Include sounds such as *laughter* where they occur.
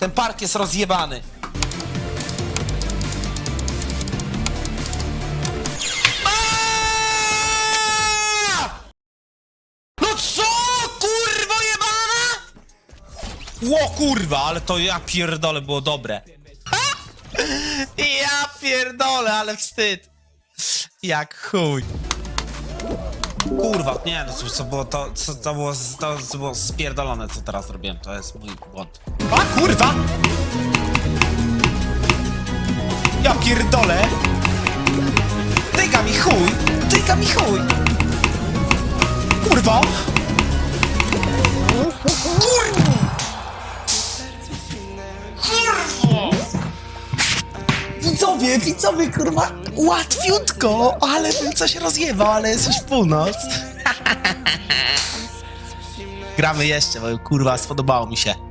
Ten park jest rozjebany. No co, kurwo jebana? Ło kurwa, ale to ja pierdolę było dobre. *laughs* Ja pierdolę, ale wstyd. Jak chuj. Kurwa, nie no, co, było to, co, to było, to, było spierdolone, co teraz zrobiłem, to jest mój błąd. A kurwa! Ja pierdolę! Tyga mi chuj! Tyga mi chuj! Kurwa! Widzowie, widzowie, kurwa, łatwiutko, ale bym coś rozjebał, ale jest już północ. *laughs* Gramy jeszcze, bo kurwa, spodobało mi się.